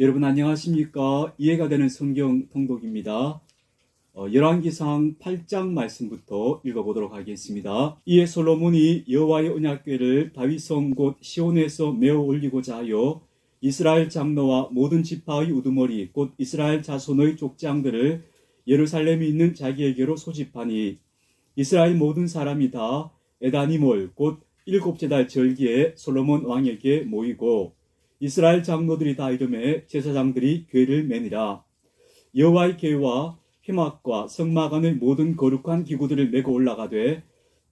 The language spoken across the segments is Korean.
여러분 안녕하십니까? 이해가 되는 성경 통독입니다. 어, 열왕기상 8장 말씀부터 읽어보도록 하겠습니다. 이에 솔로몬이 여호와의 언약궤를 다윗성 곧 시온에서 메어 올리고자 하여 이스라엘 장로와 모든 지파의 우두머리 곧 이스라엘 자손의 족장들을 예루살렘에 있는 자기에게로 소집하니 이스라엘 모든 사람이 다 에다니몰 곧 일곱째 달 절기에 솔로몬 왕에게 모이고 이스라엘 장로들이 다 이름에 제사장들이 궤를 매니라 여호와의 궤와 회막과 성막 안의 모든 거룩한 기구들을 메고 올라가되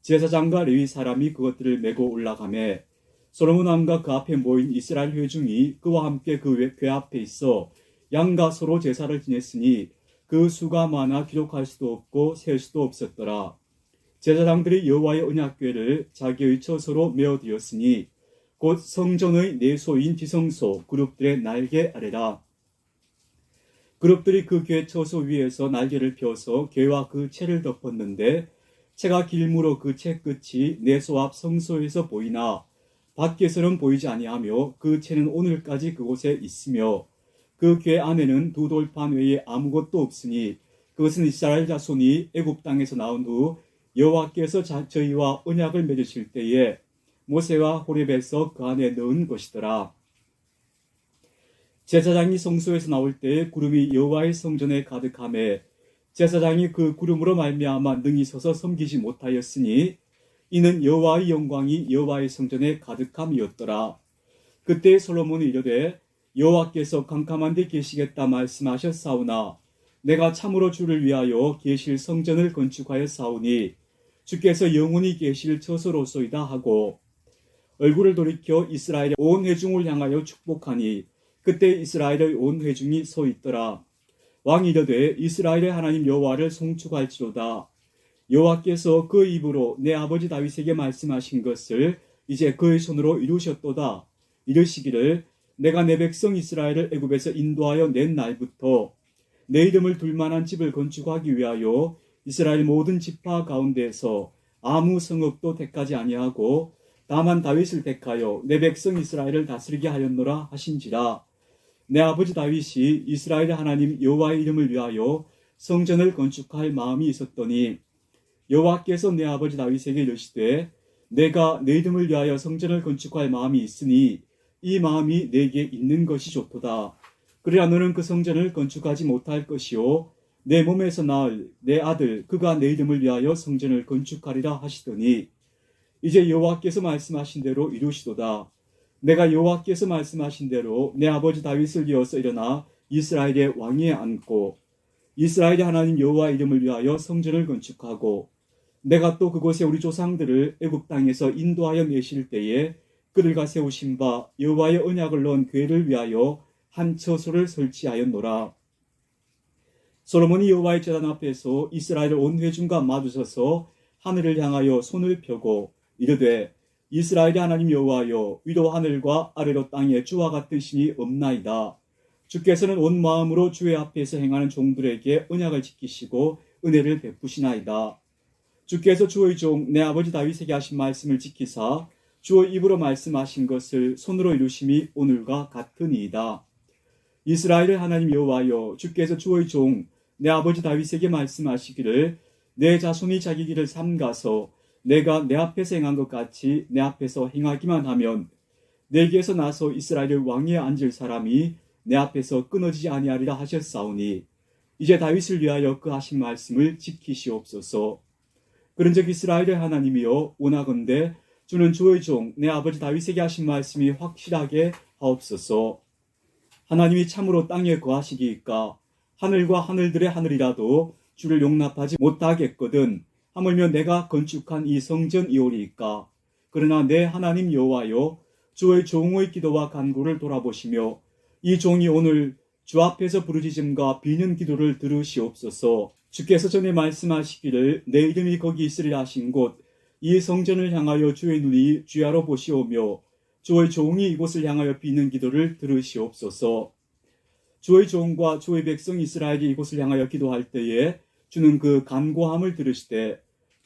제사장과 레위 사람이 그것들을 메고 올라가매 솔로몬 왕과 그 앞에 모인 이스라엘 회중이 그와 함께 그궤 앞에 있어 양가 서로 제사를 지냈으니 그 수가 많아 기록할 수도 없고 셀 수도 없었더라. 제사장들이 여호와의 언약궤를 자기의 처소로 메어두었으니 곧 성전의 내소인 지성소 그룹들의 날개 아래라. 그룹들이 그궤 처소 위에서 날개를 펴서 궤와 그 채를 덮었는데 채가 길무로 그 채 끝이 내소 앞 성소에서 보이나 밖에서는 보이지 아니하며 그 채는 오늘까지 그곳에 있으며 그궤 안에는 두 돌판 외에 아무것도 없으니 그것은 이스라엘 자손이 애굽 땅에서 나온 후 여호와께서 자- 저희와 언약을 맺으실 때에 모세와 호렙에서 그 안에 넣은 것이더라. 제사장이 성소에서 나올 때 구름이 여호와의 성전에 가득함에 제사장이 그 구름으로 말미암아 능히 서서 섬기지 못하였으니 이는 여호와의 영광이 여호와의 성전에 가득함이었더라. 그때 솔로몬이 이르되 여호와께서 캄캄한 데 계시겠다 말씀하셨사오나 내가 참으로 주를 위하여 계실 성전을 건축하였사오니 주께서 영원히 계실 처소로소이다 하고 얼굴을 돌이켜 이스라엘의 온 회중을 향하여 축복하니 그때 이스라엘의 온 회중이 서 있더라. 왕이 이르되 이스라엘의 하나님 여호와를 송축할지로다. 여호와께서 그 입으로 내 아버지 다윗에게 말씀하신 것을 이제 그의 손으로 이루셨도다. 이르시기를 내가 내 백성 이스라엘을 애굽에서 인도하여 낸 날부터 내 이름을 둘만한 집을 건축하기 위하여 이스라엘 모든 지파 가운데에서 아무 성읍도 택하지 아니하고 다만 다윗을 택하여 내 백성 이스라엘을 다스리게 하였노라 하신지라 내 아버지 다윗이 이스라엘의 하나님 여호와의 이름을 위하여 성전을 건축할 마음이 있었더니 여호와께서 내 아버지 다윗에게 이르시되 내가 내 이름을 위하여 성전을 건축할 마음이 있으니 이 마음이 내게 있는 것이 좋도다. 그래야 너는 그 성전을 건축하지 못할 것이요 내 몸에서 나을 내 아들 그가 내 이름을 위하여 성전을 건축하리라 하시더니 이제 여호와께서 말씀하신 대로 이루시도다. 내가 여호와께서 말씀하신 대로 내 아버지 다윗을 이어서 일어나 이스라엘의 왕위에 앉고 이스라엘의 하나님 여호와 이름을 위하여 성전을 건축하고 내가 또 그곳에 우리 조상들을 애굽 땅에서 인도하여 내실 때에 그들과 세우신 바 여호와의 언약을 넣은 궤를 위하여 한 처소를 설치하였노라. 솔로몬이 여호와의 제단 앞에서 이스라엘 온 회중과 마주서서 하늘을 향하여 손을 펴고 이르되 이스라엘의 하나님 여호와여 위로 하늘과 아래로 땅에 주와 같은 신이 없나이다. 주께서는 온 마음으로 주의 앞에서 행하는 종들에게 언약을 지키시고 은혜를 베푸시나이다. 주께서 주의 종 내 아버지 다윗에게 하신 말씀을 지키사 주의 입으로 말씀하신 것을 손으로 이루심이 오늘과 같으니이다. 이스라엘의 하나님 여호와여 주께서 주의 종 내 아버지 다윗에게 말씀하시기를 내 자손이 자기 길을 삼가서 내가 내 앞에서 행한 것 같이 내 앞에서 행하기만 하면 내게서 나서 이스라엘의 왕위에 앉을 사람이 내 앞에서 끊어지지 아니하리라 하셨사오니 이제 다윗을 위하여 그 하신 말씀을 지키시옵소서. 그런즉 이스라엘의 하나님이여 원하건대 주는 주의 종 내 아버지 다윗에게 하신 말씀이 확실하게 하옵소서. 하나님이 참으로 땅에 거하시기이까 하늘과 하늘들의 하늘이라도 주를 용납하지 못하겠거든 하물며 내가 건축한 이 성전이오리이까 그러나 내 하나님 여호와여 주의 종의 기도와 간구를 돌아보시며 이 종이 오늘 주 앞에서 부르짖음과 비는 기도를 들으시옵소서 주께서 전에 말씀하시기를 내 이름이 거기 있으리라 하신 곳 이 성전을 향하여 주의 눈이 주야로 보시오며 주의 종이 이곳을 향하여 비는 기도를 들으시옵소서. 주의 종과 주의 백성 이스라엘이 이곳을 향하여 기도할 때에 주는 그 간구함을 들으시되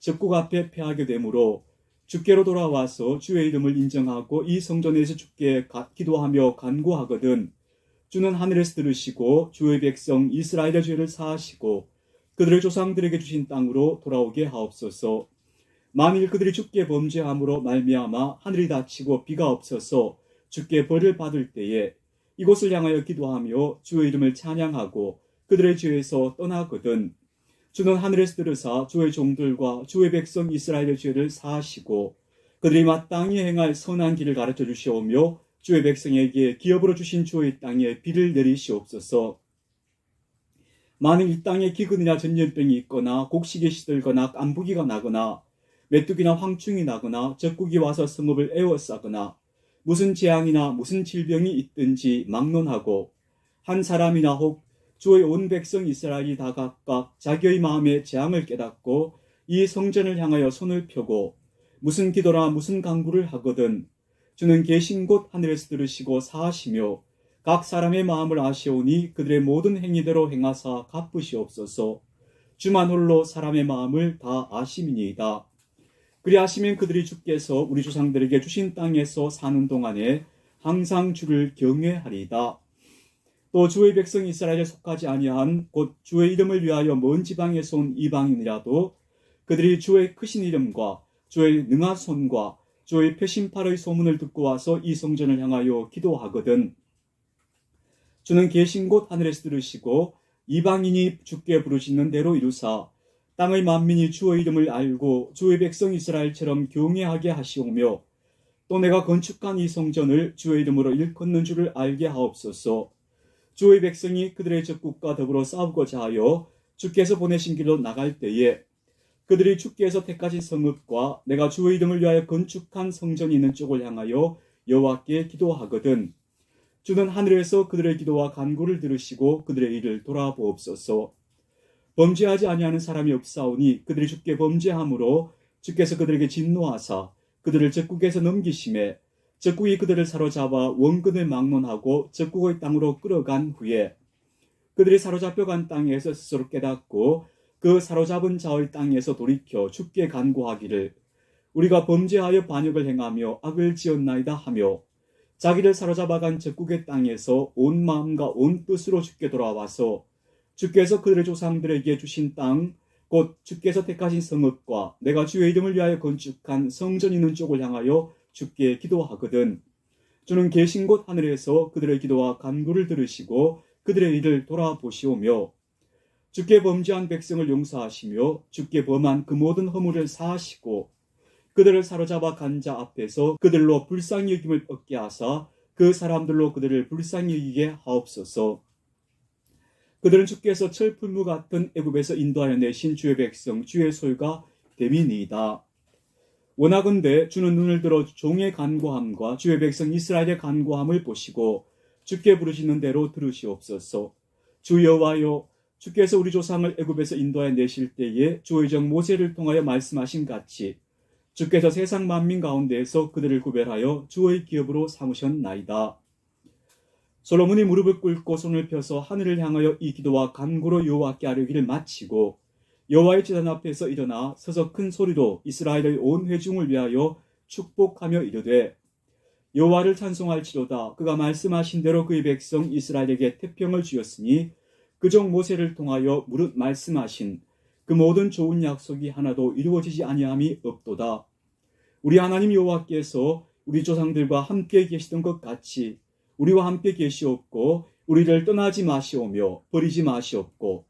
적국 앞에 패하게 되므로 주께로 돌아와서 주의 이름을 인정하고 이 성전에서 주께 기도하며 간구하거든 주는 하늘에서 들으시고 주의 백성 이스라엘의 죄를 사하시고 그들의 조상들에게 주신 땅으로 돌아오게 하옵소서. 만일 그들이 주께 범죄함으로 말미암아 하늘이 닫히고 비가 없어서 주께 벌을 받을 때에 이곳을 향하여 기도하며 주의 이름을 찬양하고 그들의 죄에서 떠나거든 주는 하늘에서 들으사 주의 종들과 주의 백성 이스라엘의 죄를 사하시고 그들이 마땅히 행할 선한 길을 가르쳐 주시오며 주의 백성에게 기업으로 주신 주의 땅에 비를 내리시옵소서. 만일 이 땅에 기근이나 전염병이 있거나 곡식이 시들거나 깐부기가 나거나 메뚜기나 황충이 나거나 적국이 와서 성읍을 에워싸거나 무슨 재앙이나 무슨 질병이 있든지 막론하고 한 사람이나 혹 주의 온 백성 이스라엘이 다 각각 자기의 마음에 재앙을 깨닫고 이 성전을 향하여 손을 펴고 무슨 기도나 무슨 강구를 하거든 주는 계신 곳 하늘에서 들으시고 사하시며 각 사람의 마음을 아시오니 그들의 모든 행위대로 행하사 갚으시옵소서 주만 홀로 사람의 마음을 다 아심이니이다. 그리하시면 그들이 주께서 우리 조상들에게 주신 땅에서 사는 동안에 항상 주를 경외하리이다. 또 주의 백성 이스라엘에 속하지 아니한 곧 주의 이름을 위하여 먼 지방에서 온 이방인이라도 그들이 주의 크신 이름과 주의 능한 손과 주의 표심팔의 소문을 듣고 와서 이 성전을 향하여 기도하거든 주는 계신 곳 하늘에서 들으시고 이방인이 주께 부르시는 대로 이루사 땅의 만민이 주의 이름을 알고 주의 백성 이스라엘처럼 경외하게 하시오며 또 내가 건축한 이 성전을 주의 이름으로 일컫는 줄을 알게 하옵소서. 주의 백성이 그들의 적국과 더불어 싸우고자 하여 주께서 보내신 길로 나갈 때에 그들이 주께서 택하신 성읍과 내가 주의 이름을 위하여 건축한 성전이 있는 쪽을 향하여 여호와께 기도하거든 주는 하늘에서 그들의 기도와 간구를 들으시고 그들의 일을 돌아보옵소서. 범죄하지 아니하는 사람이 없사오니 그들이 주께 범죄함으로 주께서 그들에게 진노하사 그들을 적국에서 넘기심에 적국이 그들을 사로잡아 원근을 막론하고 적국의 땅으로 끌어간 후에 그들이 사로잡혀간 땅에서 스스로 깨닫고 그 사로잡은 자의 땅에서 돌이켜 죽게 간구하기를 우리가 범죄하여 반역을 행하며 악을 지었나이다 하며 자기를 사로잡아간 적국의 땅에서 온 마음과 온 뜻으로 죽게 돌아와서 주께서 그들의 조상들에게 주신 땅, 곧 주께서 택하신 성읍과 내가 주의 이름을 위하여 건축한 성전 있는 쪽을 향하여 주께 기도하거든. 주는 계신 곳 하늘에서 그들의 기도와 간구를 들으시고 그들의 일을 돌아보시오며 주께 범죄한 백성을 용서하시며 주께 범한 그 모든 허물을 사하시고 그들을 사로잡아 간자 앞에서 그들로 불쌍히 여김을 얻게 하사 그 사람들로 그들을 불쌍히 여기게 하옵소서. 그들은 주께서 철풀무 같은 애굽에서 인도하여 내신 주의 백성 주의 소유가 됨이니이다. 원하건대 주는 눈을 들어 종의 간구함과 주의 백성 이스라엘의 간구함을 보시고 주께 부르시는 대로 들으시옵소서. 주 여호와여 주께서 우리 조상을 애굽에서 인도하여 내실 때에 주의 정 모세를 통하여 말씀하신 같이 주께서 세상 만민 가운데에서 그들을 구별하여 주의 기업으로 삼으셨나이다. 솔로몬이 무릎을 꿇고 손을 펴서 하늘을 향하여 이 기도와 간구로 여호와께 아뢰기를 마치고 여호와의 제단 앞에서 일어나 서서 큰 소리로 이스라엘의 온 회중을 위하여 축복하며 이르되 여호와를 찬송할지로다 그가 말씀하신 대로 그의 백성 이스라엘에게 태평을 주었으니 그종 모세를 통하여 무릇 말씀하신 그 모든 좋은 약속이 하나도 이루어지지 아니함이 없도다. 우리 하나님 여호와께서 우리 조상들과 함께 계시던 것 같이 우리와 함께 계시옵고 우리를 떠나지 마시오며 버리지 마시옵고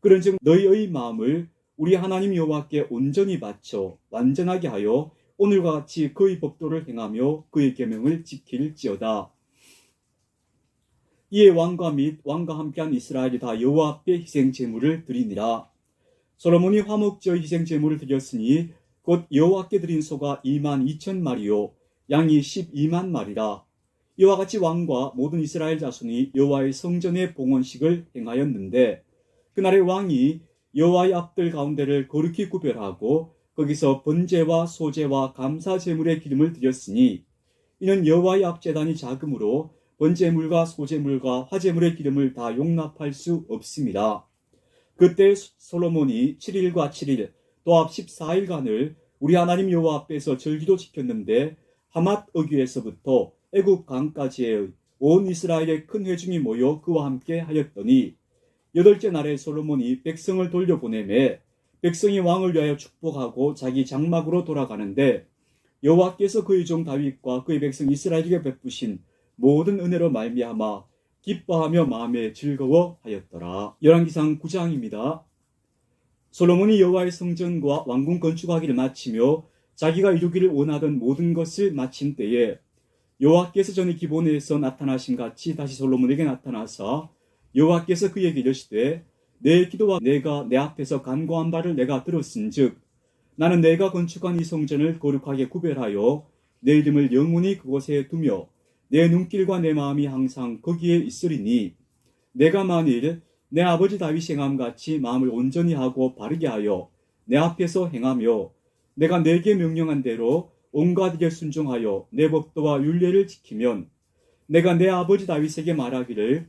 그런즉 너희의 마음을 우리 하나님 여호와께 온전히 바쳐 완전하게 하여 오늘과 같이 그의 법도를 행하며 그의 계명을 지킬지어다. 이에 왕과 및 왕과 함께한 이스라엘이 다 여호와 앞에 희생 제물을 드리니라. 솔로몬이 화목제의 희생 제물을 드렸으니 곧 여호와께 드린 소가 2만 2천 마리요 양이 12만 마리라. 이와 같이 왕과 모든 이스라엘 자손이 여호와의 성전의 봉헌식을 행하였는데 그날에 왕이 여호와의 앞들 가운데를 거룩히 구별하고 거기서 번제와 소제와 감사 제물의 기름을 드렸으니 이는 여호와의 앞 제단이 작으므로 번제물과 소제물과 화제물의 기름을 다 용납할 수 없습니다. 그때 솔로몬이 7일과 7일 또합 14일간을 우리 하나님 여호와 앞에서 절기도 지켰는데 하맛 어귀에서부터 애굽 강까지의 온 이스라엘의 큰 회중이 모여 그와 함께 하였더니 여덟째 날에 솔로몬이 백성을 돌려보내매 백성이 왕을 위하여 축복하고 자기 장막으로 돌아가는데 여호와께서 그의 종 다윗과 그의 백성 이스라엘에게 베푸신 모든 은혜로 말미암아 기뻐하며 마음에 즐거워하였더라. 열왕기상 9장입니다. 솔로몬이 여호와의 성전과 왕궁 건축하기를 마치며 자기가 이루기를 원하던 모든 것을 마친 때에 여호와께서 전에 기본에서 나타나신 같이 다시 솔로몬에게 나타나사 여호와께서 그에게 이르시되 내 기도와 내가 내 앞에서 간구한 바를 내가 들었은즉 나는 내가 건축한 이 성전을 거룩하게 구별하여 내 이름을 영원히 그곳에 두며 내 눈길과 내 마음이 항상 거기에 있으리니 내가 만일 내 아버지 다윗 행함 같이 마음을 온전히 하고 바르게 하여 내 앞에서 행하며 내가 내게 명령한 대로 온갖 일에 순종하여 내 법도와 율례를 지키면 내가 내 아버지 다윗에게 말하기를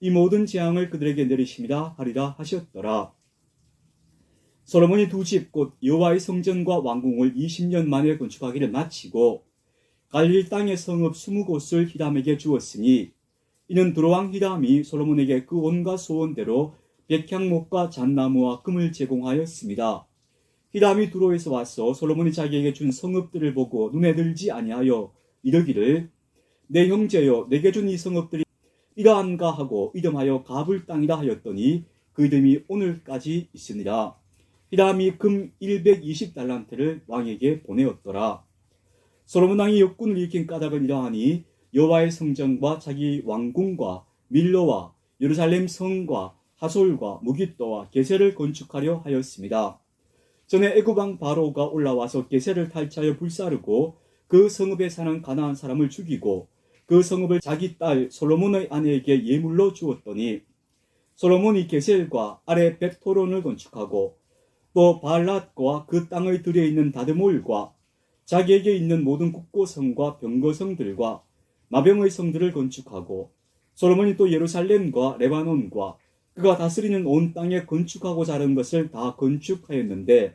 이 모든 재앙을 그들에게 내리십니다 하리라 하셨더라. 솔로몬이 두 집 곧 여호와의 성전과 왕궁을 20년 만에 건축하기를 마치고 갈릴 땅의 성읍 20곳을 히람에게 주었으니 이는 두로왕 히람이 솔로몬에게 그 온갖 소원대로 백향목과 잣나무와 금을 제공하였습니다. 히람이 두로에서 와서 솔로몬이 자기에게 준 성읍들을 보고 눈에 들지 아니하여 이르기를 내 형제여 내게 준 이 성읍들이 이러한가 하고 이름하여 가불 땅이라 하였더니 그 이름이 오늘까지 있으니라. 히람이 금 120달란트를 왕에게 보내었더라. 솔로몬 왕이 역군을 일으킨 까닭은 이러하니 여호와의 성전과 자기 왕궁과 밀로와 예루살렘 성과 하솔과 무기또와 게세를 건축하려 하였습니다. 전에 애굽왕 바로가 올라와서 게세를 탈취하여 불사르고 그 성읍에 사는 가나안 사람을 죽이고 그 성읍을 자기 딸 솔로몬의 아내에게 예물로 주었더니 솔로몬이 게셀과 아래 벳토론을 건축하고 또 발랏과 그 땅의 들에 있는 다드몰과 자기에게 있는 모든 국고성과 병거성들과 마병의 성들을 건축하고 솔로몬이 또 예루살렘과 레바논과 그가 다스리는 온 땅에 건축하고 자른 것을 다 건축하였는데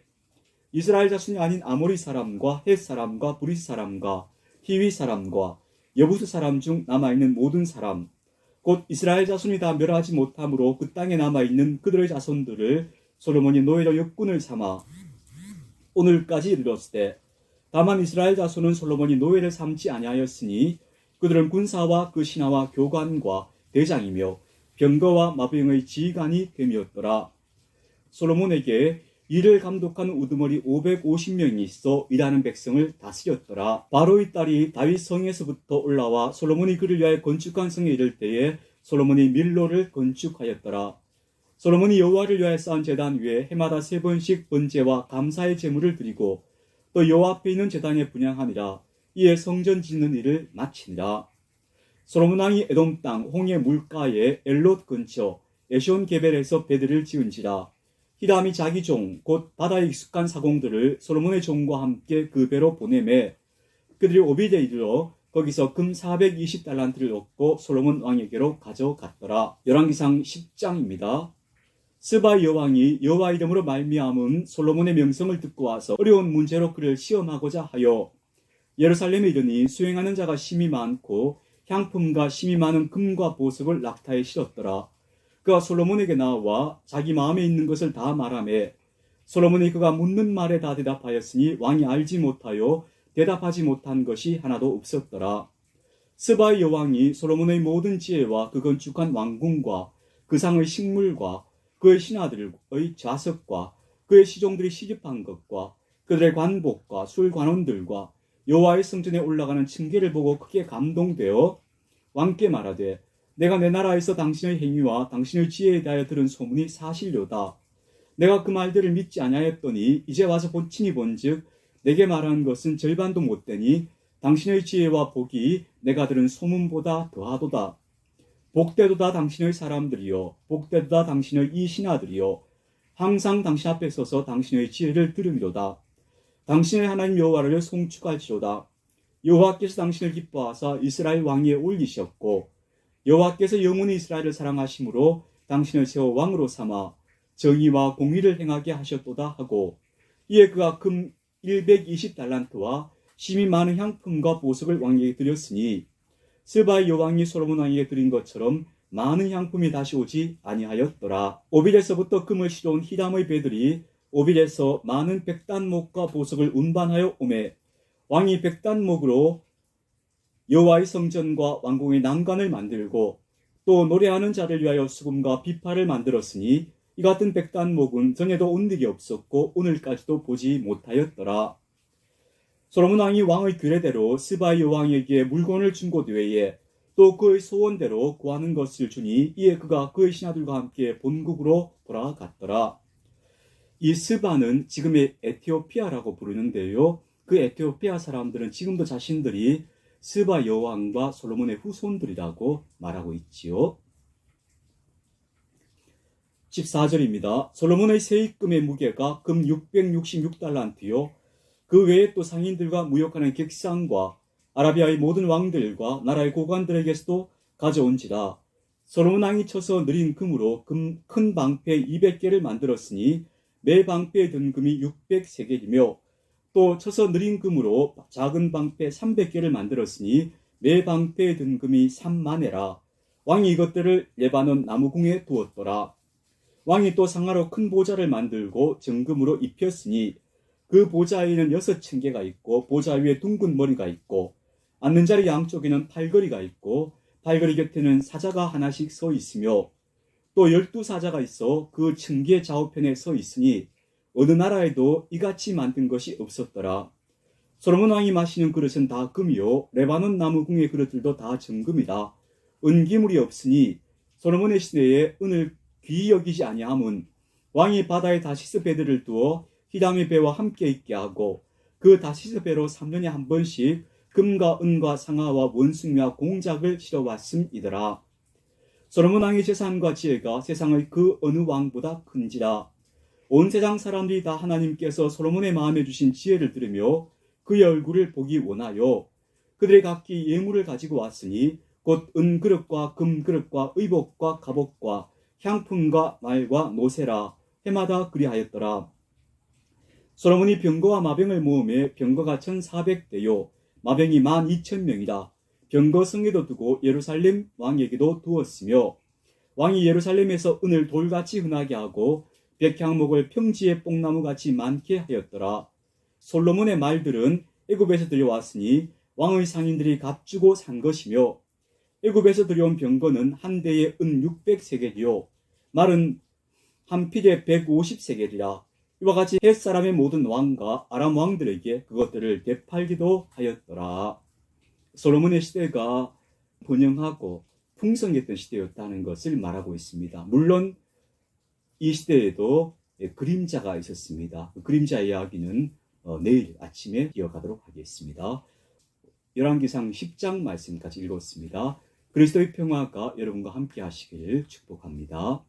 이스라엘 자손이 아닌 아모리 사람과 헷 사람과 브리 사람과 히위 사람과 여부스 사람 중 남아있는 모든 사람 곧 이스라엘 자손이 다 멸하지 못함으로 그 땅에 남아있는 그들의 자손들을 솔로몬이 노예로 역군을 삼아 오늘까지 이르렀을 때 다만 이스라엘 자손은 솔로몬이 노예를 삼지 아니하였으니 그들은 군사와 그 신하와 교관과 대장이며 병거와 마병의 지휘관이 됨이었더라. 솔로몬에게 이를 감독하는 우두머리 550명이 있어 일하는 백성을 다스렸더라. 바로의 딸이 다윗 성에서부터 올라와 솔로몬이 그를 위하여 건축한 성에 이를 때에 솔로몬이 밀로를 건축하였더라. 솔로몬이 여호와를 위하여 쌓은 제단 위에 해마다 세 번씩 번제와 감사의 제물을 드리고 또 여호와 앞에 있는 제단에 분양하니라. 이에 성전 짓는 일을 마치니라. 솔로몬 왕이 에돔 땅 홍해 물가에 엘롯 근처 에시온 게벨에서 배들을 지은지라. 히람이 자기 종 곧 바다에 익숙한 사공들을 솔로몬의 종과 함께 그 배로 보내매 그들이 오비데 이르러 거기서 금 420달란트를 얻고 솔로몬 왕에게로 가져갔더라. 열왕기상 10장입니다. 스바 여왕이 여호와 이름으로 말미암은 솔로몬의 명성을 듣고 와서 어려운 문제로 그를 시험하고자 하여 예루살렘에 이르니 수행하는 자가 심히 많고 향품과 심히 많은 금과 보석을 낙타에 실었더라. 그가 솔로몬에게 나와 자기 마음에 있는 것을 다 말하매 솔로몬이 그가 묻는 말에 다 대답하였으니 왕이 알지 못하여 대답하지 못한 것이 하나도 없었더라. 스바의 여왕이 솔로몬의 모든 지혜와 그 건축한 왕궁과 그 상의 식물과 그의 신하들의 좌석과 그의 시종들이 시집한 것과 그들의 관복과 술관원들과 여호와의 성전에 올라가는 층계를 보고 크게 감동되어 왕께 말하되 내가 내 나라에서 당신의 행위와 당신의 지혜에 대하여 들은 소문이 사실료다. 내가 그 말들을 믿지 아니하였더니 이제 와서 본친이 본즉 내게 말하는 것은 절반도 못 되니 당신의 지혜와 복이 내가 들은 소문보다 더하도다. 복되도다 당신의 사람들이요 복되도다 당신의 이 신하들이요 항상 당신 앞에 서서 당신의 지혜를 들으미로다. 당신의 하나님 여호와를 송축할지로다. 여호와께서 당신을 기뻐하사 이스라엘 왕위에 올리셨고 여호와께서 영원히 이스라엘을 사랑하심으로 당신을 세워 왕으로 삼아 정의와 공의를 행하게 하셨도다 하고 이에 그가 금 120달란트와 심히 많은 향품과 보석을 왕에게 드렸으니 스바의 여왕이 솔로몬 왕에게 드린 것처럼 많은 향품이 다시 오지 아니하였더라. 오빌에서부터 금을 실어온 히람의 배들이 오빌에서 많은 백단목과 보석을 운반하여 오매 왕이 백단목으로 여호와의 성전과 왕궁의 난관을 만들고 또 노래하는 자를 위하여 수금과 비파를 만들었으니 이 같은 백단목은 전에도 온 적이 없었고 오늘까지도 보지 못하였더라. 솔로몬 왕이 왕의 규례대로 스바이 왕에게 물건을 준 곳 외에 또 그의 소원대로 구하는 것을 주니 이에 그가 그의 신하들과 함께 본국으로 돌아갔더라. 이 스바는 지금의 에티오피아라고 부르는데요. 그 에티오피아 사람들은 지금도 자신들이 스바 여왕과 솔로몬의 후손들이라고 말하고 있지요. 14절입니다. 솔로몬의 세입금의 무게가 금 666달란트요. 그 외에 또 상인들과 무역하는 객상과 아라비아의 모든 왕들과 나라의 고관들에게서도 가져온지라. 솔로몬 왕이 쳐서 느린 금으로 금 큰 방패 200개를 만들었으니 매 방패에 든 금이 600세겔이며 또 쳐서 느린 금으로 작은 방패 300개를 만들었으니 매 방패에 든 금이 3만회라. 왕이 이것들을 레바논 나무궁에 두었더라. 왕이 또 상하로 큰 보좌를 만들고 정금으로 입혔으니 그 보좌에는 여섯 층계가 있고 보좌 위에 둥근 머리가 있고 앉는 자리 양쪽에는 팔걸이가 있고 팔걸이 곁에는 사자가 하나씩 서 있으며 또 열두 사자가 있어 그 층계 좌우편에 서 있으니 어느 나라에도 이같이 만든 것이 없었더라. 솔로몬 왕이 마시는 그릇은 다 금이요 레바논 나무 궁의 그릇들도 다 정금이다. 은기물이 없으니 솔로몬의 시내에 은을 귀히 여기지 아니함은 왕이 바다에 다시스 배들을 두어 히람의 배와 함께 있게 하고 그 다시스 배로 3년에 한 번씩 금과 은과 상아와 원숭이와 공작을 실어 왔음이더라. 솔로몬 왕의 재산과 지혜가 세상의 그 어느 왕보다 큰지라. 온 세상 사람들이 다 하나님께서 솔로몬의 마음에 주신 지혜를 들으며 그의 얼굴을 보기 원하여 그들의 각기 예물을 가지고 왔으니 곧 은그릇과 금그릇과 의복과 갑옷과 향품과 말과 노세라 해마다 그리하였더라. 솔로몬이 병거와 마병을 모음에 병거가 1400대요 마병이 12,000명이다. 병거 성에도 두고 예루살렘 왕에게도 두었으며 왕이 예루살렘에서 은을 돌같이 흔하게 하고 백향목을 평지의 뽕나무같이 많게 하였더라. 솔로몬의 말들은 애굽에서 들여왔으니 왕의 상인들이 값주고 산 것이며 애굽에서 들여온 병거는 한 대에 은 600세겔이요 말은 한 필에 150세겔이라 이와 같이 햇 사람의 모든 왕과 아람 왕들에게 그것들을 되팔기도 하였더라. 솔로몬의 시대가 번영하고 풍성했던 시대였다는 것을 말하고 있습니다. 물론 이 시대에도 예, 그림자가 있었습니다. 그 그림자 이야기는 어, 내일 아침에 이어가도록 하겠습니다. 열왕기상 10장 말씀까지 읽었습니다. 그리스도의 평화가 여러분과 함께 하시기를 축복합니다.